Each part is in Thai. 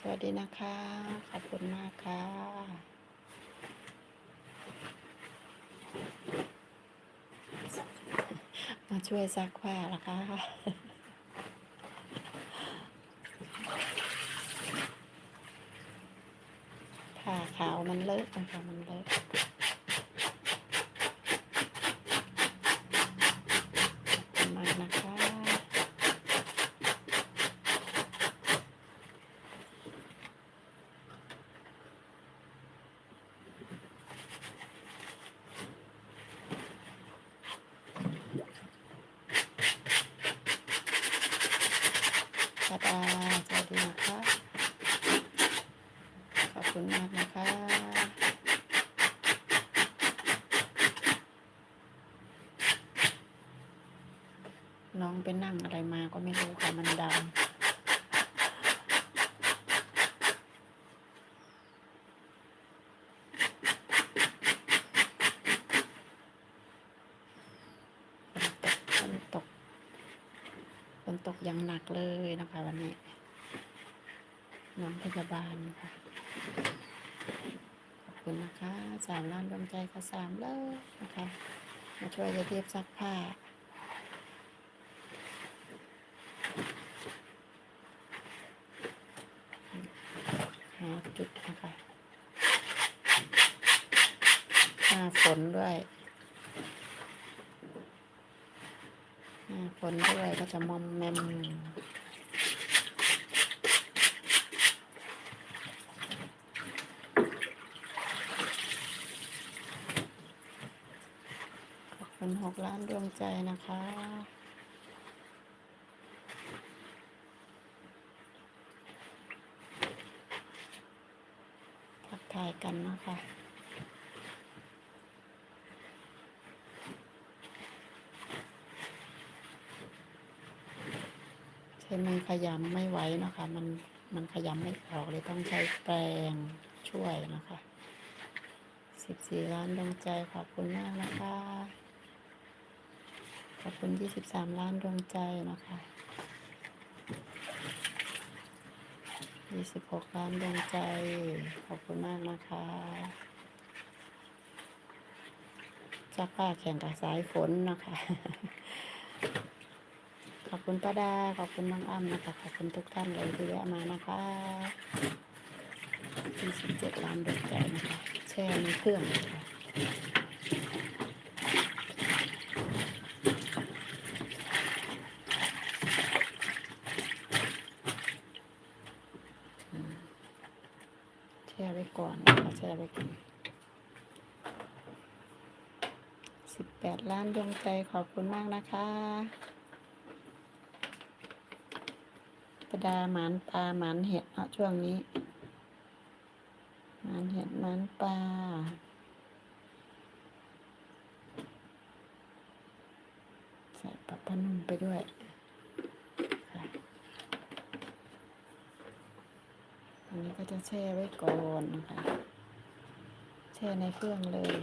สวัสดีนะคะ ขอบคุณมากค่ะ มาช่วยซักผ้าละคะผ้าขาวมันเลอะนะคะมันเลอะขอบคุณมากนะคะ ป้าดาสวัสดีนะคะ ขอบคุณมากนะคะ น้องไปนั่งอะไรมาก็ไม่รู้ค่ะมันดังฝนตกฝนตกอย่างหนักเลยนะคะวันนี้ น้องพยาบาลค่ะ ขอบคุณนะคะ สามล้านดวงใจก็สามเลยนะคะ มาช่วยยายเทียบซักผ้า หาจุดนะคะหน้า ฝนด้วยหน้าฝนด้วยก็จะมอมแมมขอบคุณหกล้านดวงใจนะคะ ทักทายกันนะคะ ใช้มือขยำไม่ไหวนะคะ มันมันขยำไม่ออกเลยต้องใช้แปรงช่วยนะคะสิบสี่ล้านดวงใจขอบคุณมากนะคะ ขอบคุณยี่สิบสามล้านดวงใจนะคะยี่สิบหกล้านดวงใจ ขอบคุณมากนะคะจักผ้าแข่งกับสายฝนนะคะ ขอบคุณป้าดา ขอบคุณน้องอ้ำนะคะ ขอบคุณทุกท่านเลยที่แวะมานะคะ27ล้านดวงใจนะคะ แช่ในเครื่องนะคะอืมแช่ไว้ก่อนนะคะแช่ไว้ก่อน18 ล้านดวงใจขอบคุณมากนะคะ ป ระดาหมานปลาหมานเห็ดเนาะช่วงนี้หมานเห็ดหมานปลาใส่ปลาพนุ่มไปด้วยอันนี้ก็จะแช่ไว้ก่อนนะคะ แช่ในเครื่องเลย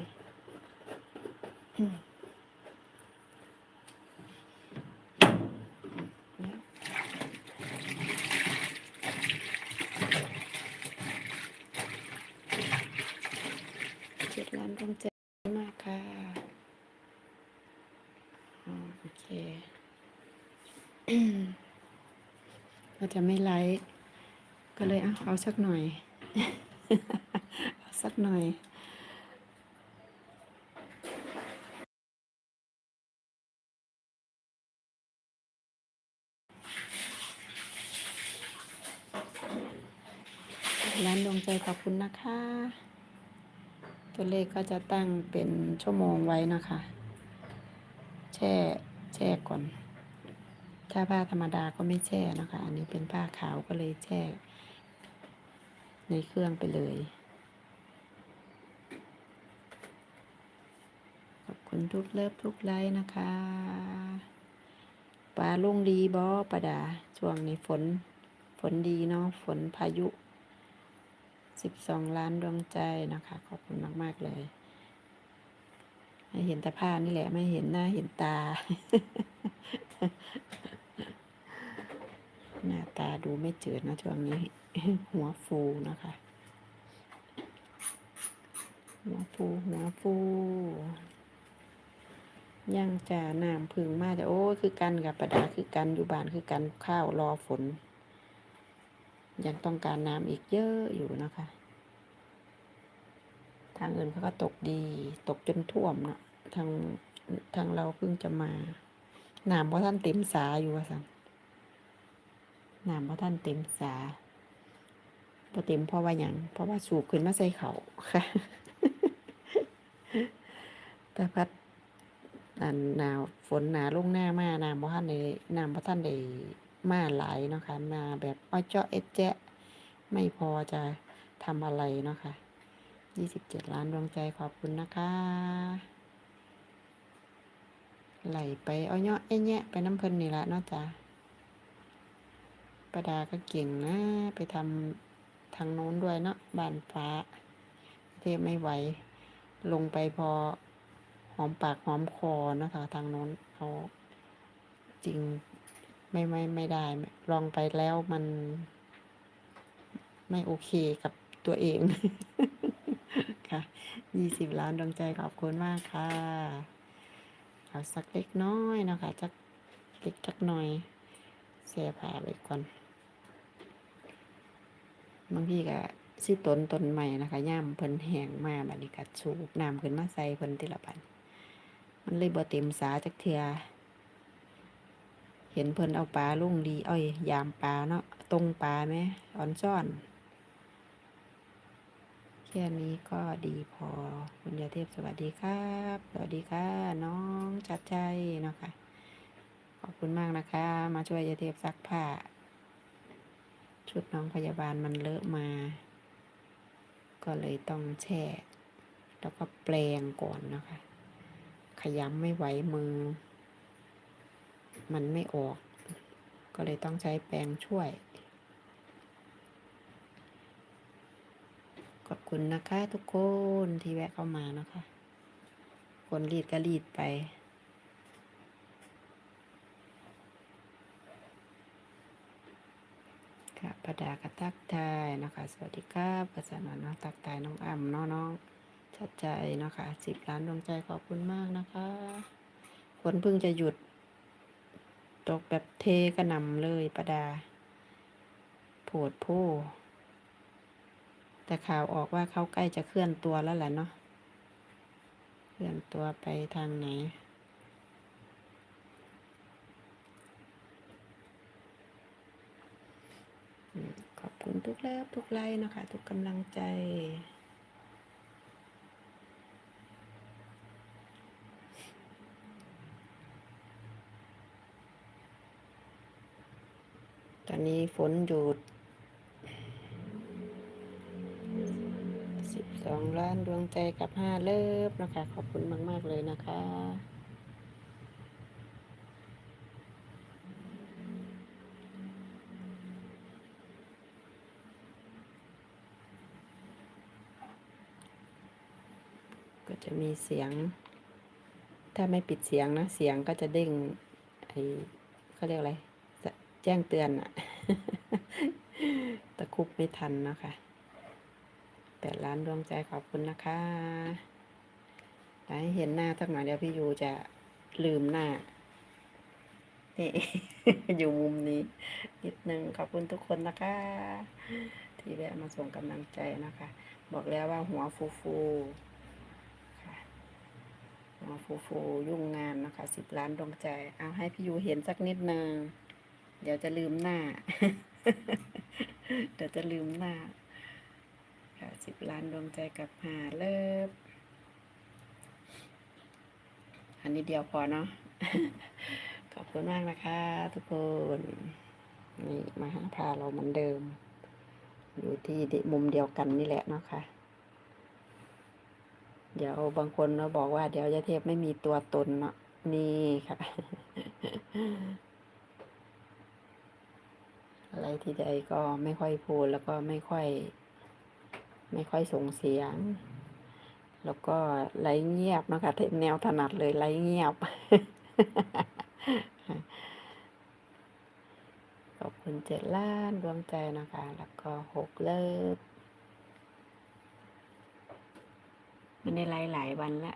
อืมเนี่ย เจ็ดล้านดวงใจมากค่ะ โอเคก็จะไม่ไลค์ก็เลยเอาเอาสักหน่อย เอาสักหน่อยร้านดวงใจขอบคุณนะคะ ตัวเลขก็จะตั้งเป็นชั่วโมงไว้นะคะ แช่ แช่ก่อน ถ้าผ้าธรรมดาก็ไม่แช่นะคะ อันนี้เป็นผ้าขาวก็เลยแช่ ในเครื่องไปเลยขอบคุณทุกเลิฟทุกไลค์นะคะปลาลุงดีบอประดาช่วงในฝนฝนดีเนาะฝนพายุสิบสองล้านดวงใจนะคะ ขอบคุณมาก ๆ เลย ให้เห็นแต่ผ้านี่แหละ ไม่เห็นหน้าเห็นตา หน้าตาดูไม่จืดนะช่วงนี้ หัวฟูนะคะ หัวฟูหัวฟูยังจะน้ำพึ่งมาจะโอ้คือกันกับประดาคือกันอยู่บ้านคือกันข้าวรอฝน ยังต้องการน้ำอีกเยอะอยู่นะคะางอื่นเขาก็ตกดี ตกจนท่วมเนาะทางทางเราเพิ่งจะมาหน้ำเพราะท่านเต็มสาอยู่ว่าสันน้ำเพราะท่านเต็มสาพอเต็มเพราะว่าอย่างเพราะว่าสูบขึ้นมาใส่เขาค่ะ แต่พัดอันหนาวฝนหนาลงหน้ามาน้ำเพราะท่านในน้ำเพราะท่านได้มาไหลเนาะค่ะมาแบบอ้อยเจาะเอ็ดแจะไม่พอจะทำอะไรเนาะค่ะ ยี่สิบเจ็ดล้านดวงใจขอบคุณนะคะ ไหลไปเอาเนาะไอ้แยะไปน้ำเพลินนี่ละเนาะจ้ะประดาก็เก่งนะ ไปทำทางโน้นด้วยเนาะบานฟ้า เทพไม่ไหว ลงไปพอหอมปากหอมคอนะคะ ทางโน้นเอาจริงไม่ไม่ไม่ได้ ลองไปแล้วมัน ไม่โอเคกับตัวเอง ค่ะยี่สิบล้านดวงใจขอบคุณมากค่ะเอาสักเล็กน้อยนะคะจักเล็กจักหน่อย เสียผ่าไปก่อนบางทีก็สิต้นต้นใหม่นะคะย่ามเพิ่นแห้งมาบัดนี้ก็สูบน้ำขึ้นมาใส่เพิ่นทีละบัดมันเลยบ่เต็มสาจักเทือเห็นเพิ่นเอาปลาลุงดี เอ้ยยามปลาเนาะตรงปลาไหมอ่อนซ่อน ค่นี้ก็ดีพอ คุณยาเทพสวัสดีครับ สวัสดีค่ะน้องจัดใจเนาะคะขอบคุณมากนะคะ มาช่วยยาเทพซักผ้า ชุดน้องพยาบาลมันเลอะมา ก็เลยต้องแช่ แล้วก็แปลงก่อนนะคะ ขยำไม่ไหวมือ มันไม่ออก ก็เลยต้องใช้แปรงช่วย ข อบคุณนะคะทุกคนที่แวะเข้ามานะคะ คนรีดก็รีดไป ค่ะประดากระตักทายนะคะ สวัสดีครับกระสันนเนาะตักทายน้องอ่ำเนาะน้องชัดใจนะคะสิบล้านดวงใจขอบคุณมากนะคะฝนเพิ่งจะหยุด ตกแบบเทกระหนำเลยประดา โผดโพ แต่ข่าวออกว่าเขาใกล้จะเคลื่อนตัวแล้วแหละเนาะ เคลื่อนตัวไปทางไหน ขอบคุณทุกเลิฟทุกไลค์นะคะ ทุกกำลังใจตอนนี้ฝนหยุด สองล้านดวงใจกับห้าเลิฟนะคะขอบคุณมาก ๆ เลยนะคะก็จะมีเสียง ถ้าไม่ปิดเสียงนะ เสียงก็จะเด้งไอเขาเรียกอะไร แจ้งเตือนอะตะคุบไม่ทันนะคะ แปดล้านดวงใจขอบคุณนะคะให้เห็นหน้าสักหน่อยเดี๋ยวพี่ยูจะลืมหน้า นี่ อยู่มุมนี้ นิดนึงขอบคุณทุกคนนะคะ ที่แวะมาส่งกำลังใจนะคะ บอกแล้วว่าหัวฟูฟูหัวฟูฟูยุ่งงานนะคะสิบล้านดวงใจ เอาให้พี่ยูเห็นสักนิดนึง เดี๋ยวจะลืมหน้า เดี๋ยวจะลืมหน้า ค่ะสิบล้านดวงใจกับหาเลิฟอันนี้เดียวพอเนาะขอบคุณมากนะคะ ทุกคนนี่มาหาพาเราเหมือนเดิม อยู่ที่มุมเดียวกันนี่แหละเนาะค่ะ เดี๋ยวบางคนเราบอกว่าเดี๋ยวยาเทพไม่มีตัวตนเนาะนี่ค่ะ อะไรที่ใดก็ไม่ค่อยพูดแล้วก็ไม่ค่อย ไม่ค่อยส่งเสียง แล้วก็ไลเงียบนะคะแนวถนัดเลยไลเงียบก็อบคุณเจ็ดล้านดวงใจนะคะ แล้วก็หกเลิฟมันได้ไลหลายวันละ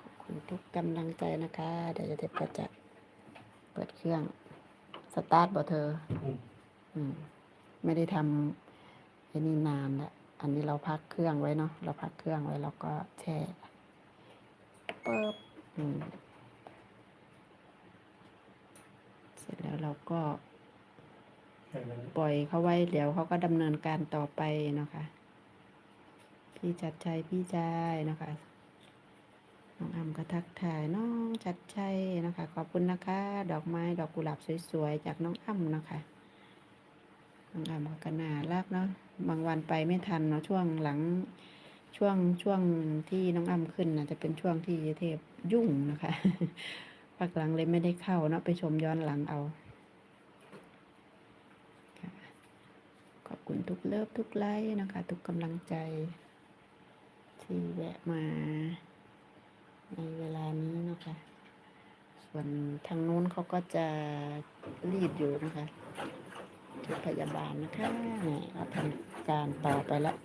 ขอบคุณทุกกำลังใจนะคะ เดี๋ยวจะเด็บก็จะ เปิดเครื่อง สตาร์ทบ่เธอ อืม ไม่ได้ทำไอ้นี่นานละอันนี้เราพักเครื่องไว้เนาะ เราพักเครื่องไว้แล้วก็แช่เปิบอืม เสร็จแล้วเราก็ปล่อยเขาไว้เดี๋ยวเขาก็ดำเนินการต่อไปเนาะคะพี่จัดชัยพี่จายนะคะ น้องอ้ำก็ทักทายน้องจัดชัยนะคะ ขอบคุณนะคะ ดอกไม้ดอกกุหลาบสวยๆจากน้องอ้ำนะคะน้องอ้ำก็น่ารักเนาะบางวันไปไม่ทันเนาะช่วงหลังช่วงช่วงที่น้องอ้ำขึ้นนะจะเป็นช่วงที่เทพยุ่งนะคะพักหลังเลยไม่ได้เข้าเนาะไปชมย้อนหลังเอาขอบคุณทุกเลิฟทุกไลค์นะคะ ทุกกำลังใจ ที่แวะมา ในเวลานี้นะคะส่วนทางนู้นเขาก็จะรีดอยู่นะคะชุดพยาบาลนะคะนี่เราทำการต่อไปแล้ว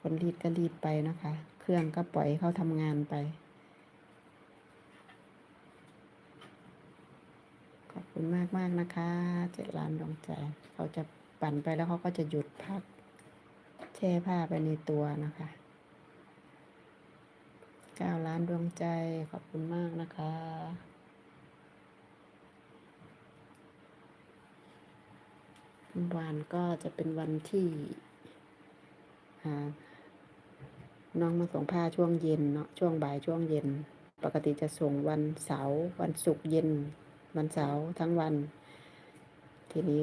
คนรีดก็รีดไปนะคะ เครื่องก็ปล่อยเขาทำงานไป ขอบคุณมากมากนะคะ เจ็ดล้านดวงใจ เขาจะปั่นไปแล้วเขาก็จะหยุดพัก แช่ผ้าไปในตัวนะคะ เก้าล้านดวงใจขอบคุณมากนะคะ วันก็จะเป็นวันที่น้องมาส่งผ้าช่วงเย็นเนาะช่วงบ่ายช่วงเย็น ปกติจะส่งวันเสาร์วันศุกร์เย็น วันเสาร์ทั้งวัน ทีนี้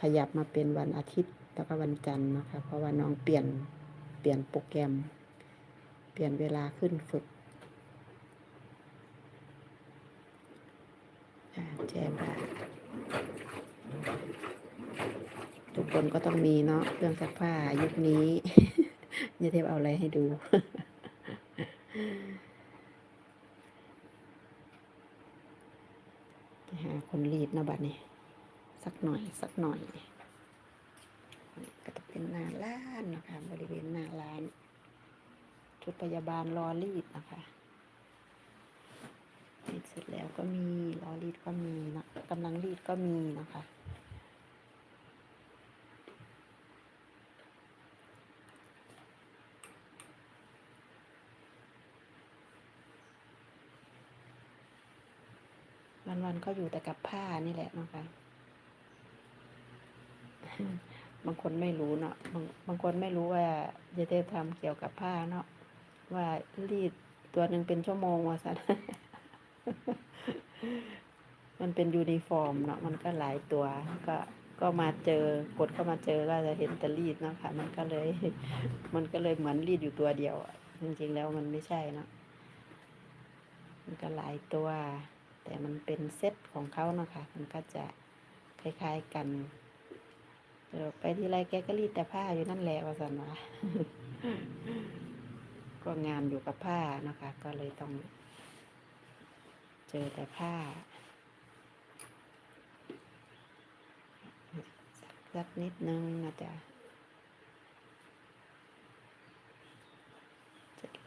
ขยับมาเป็นวันอาทิตย์แล้วก็วันจันทร์นะคะ เพราะว่าน้องเปลี่ยนเปลี่ยนโปรแกรม เปลี่ยนเวลาขึ้นฝึกแจ้งได้ทุกคนก็ต้องมีเนาะเครื่องซักผ้ายุคนี้เนี่ยเทพเอาอะไรให้ดูไปหาคนรีดนะบัดนี้ สักหน่อยสักหน่อย ก็จะเป็นหน้าร้านนะคะบริเวณหน้าร้าน ชุดพยาบาลรอรีดนะคะรีดเสร็จแล้วก็มีรอรีดก็มีนะกำลังรีดก็มีนะคะวันๆก็อยู่แต่กับผ้านี่แหละนะคะ บางคนไม่รู้เนาะ บางบางคนไม่รู้ว่าจะได้ทำเกี่ยวกับผ้าเนาะ ว่ารีดตัวหนึ่งเป็นชั่วโมงว่าสันมันเป็นยูนิฟอร์มเนาะมันก็หลายตัว ก็ก็มาเจอกดเข้ามาเจอก็จะเห็นแต่รีดเนาะค่ะ มันก็เลย มันก็เลยเหมือนรีดอยู่ตัวเดียวอะจริงๆแล้วมันไม่ใช่เนาะมันก็หลายตัว แต่มันเป็นเซตของเขาเนาะค่ะ มันก็จะคล้ายๆกันเดี๋ยวไปที่ไรแกก็รีดแต่ผ้าอยู่นั่นแหละว่าสันวะ ก็งานอยู่กับผ้านะคะ ก็เลยต้อง เจอแต่ผ้าสักนิดนึงนะจ๊ะ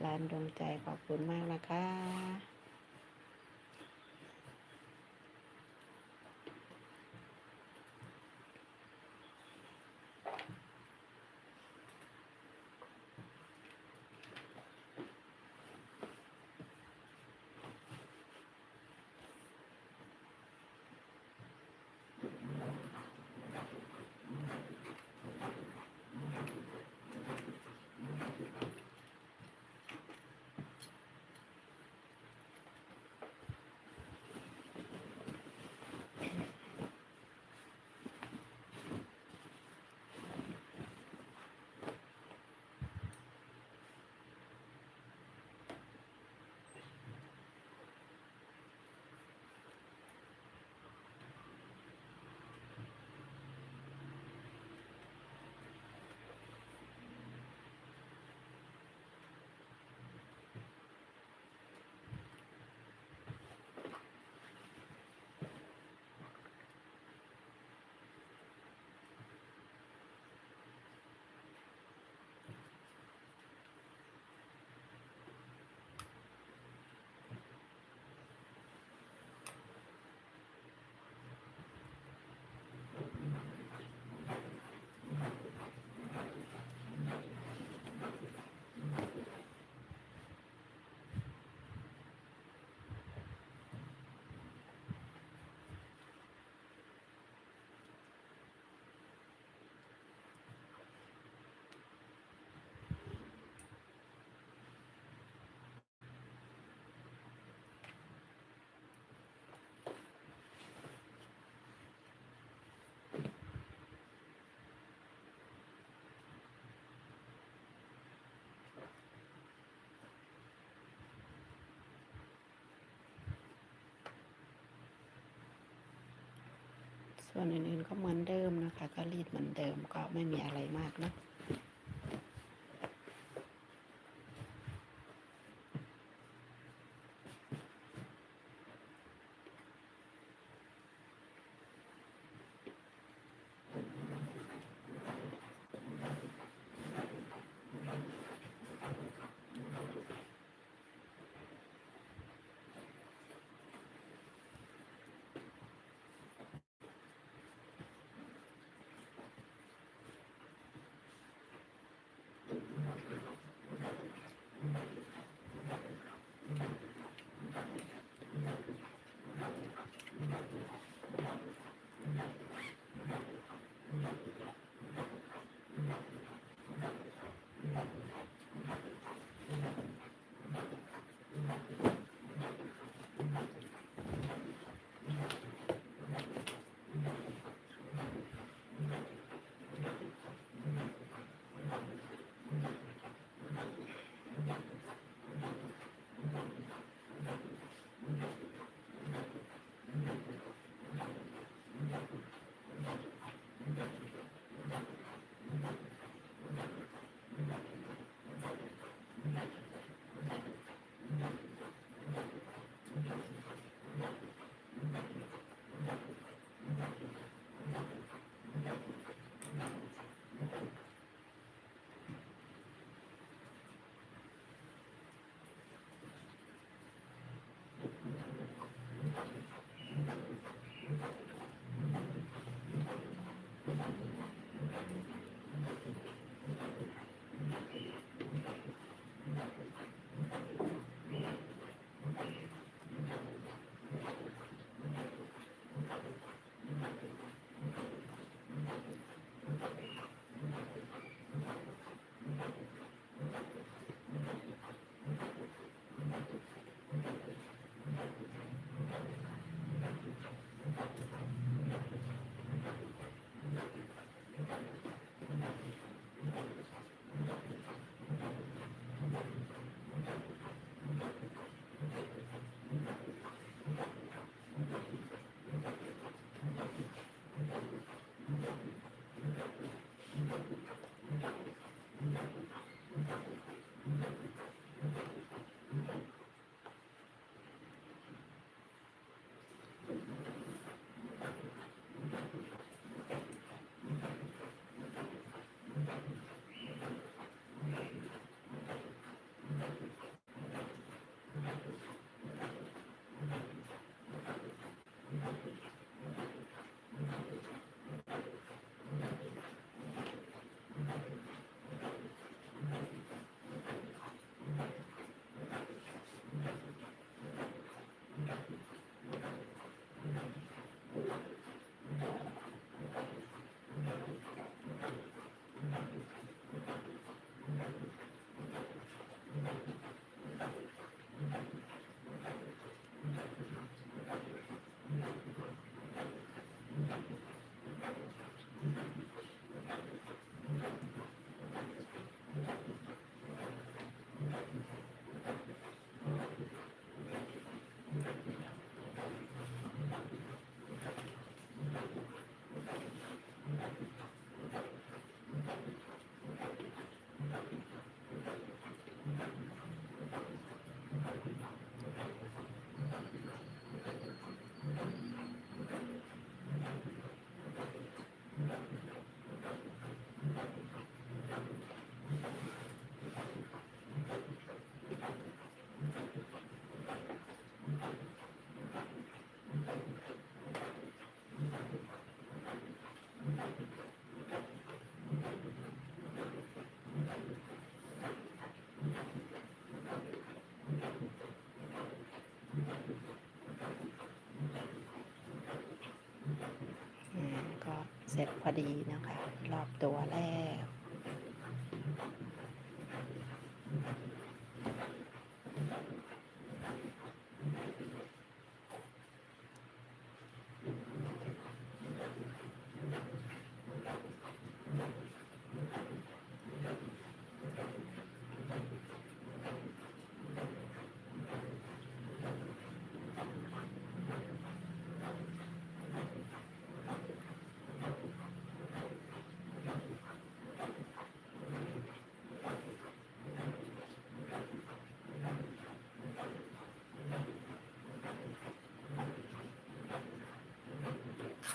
ร้านดวงใจขอบคุณมากนะคะ ส่วนอื่นๆก็เหมือนเดิมนะคะ ก็รีดเหมือนเดิมก็ไม่มีอะไร Thank you. เสร็จพอดีนะคะ รอบตัวแรก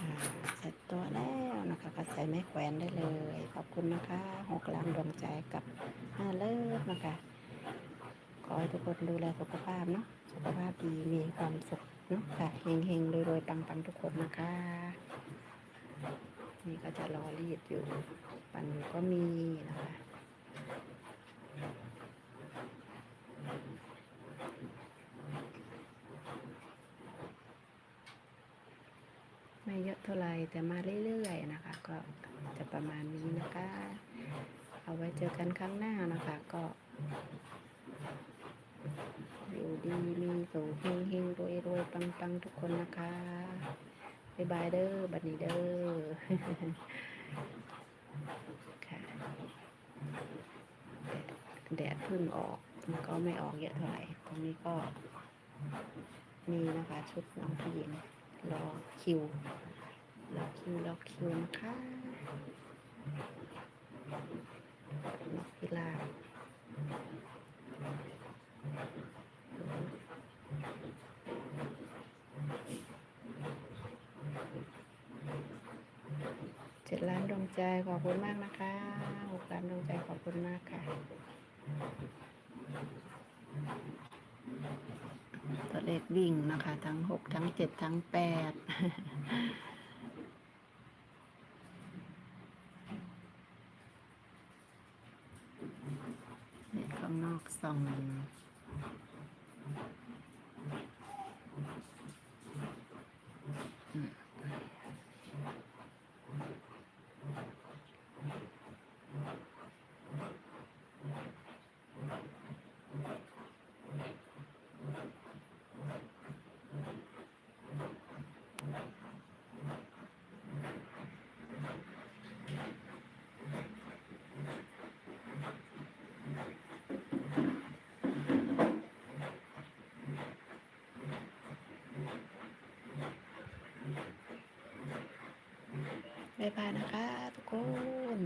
อ่าเสร็จตัวแล้วนะคะก็ใส่ไม้แขวนได้เลย ขอบคุณนะคะหกลานดวงใจกับห้าเลิฟนะคะขอให้ทุกคนดูแลสุขภาพเนาะสุขภาพดีมีความสุขเนาะค่ะเฮงเฮงๆรวยๆปังๆทุกคนนะคะ นี่ก็จะรอรีดอยู่ปันก็มีนะคะ ไม่เยอะเท่าไรแต่มาเรื่อยๆนะคะ ก็จะประมาณนี้นะคะ เอาไว้เจอกันครั้งหน้านะคะ ก็ อยู่ดีมีสุขเฮงเฮงรวยรวยปังปังทุกคนนะคะบายบายเด้อบัดนี้เด้อค่ะแดดแดดเพิ่งออกมันก็ไม่ออกเยอะเท่าไหร่ตรงนี้ก็มีนะคะชุดน้องผู้หญิง รอคิวรอคิวรอคิวนะคะนกพิราเจ็ดล้านดวงใจขอบคุณมากนะคะหกล้านดวงใจขอบคุณมากค่ะ ตัวเลขวิ่งนะคะ ทั้งหกทั้งเจ็ดทั้งแปดเน็ตข้างนอกสองอืม บ๊ายบายนะคะทุกคน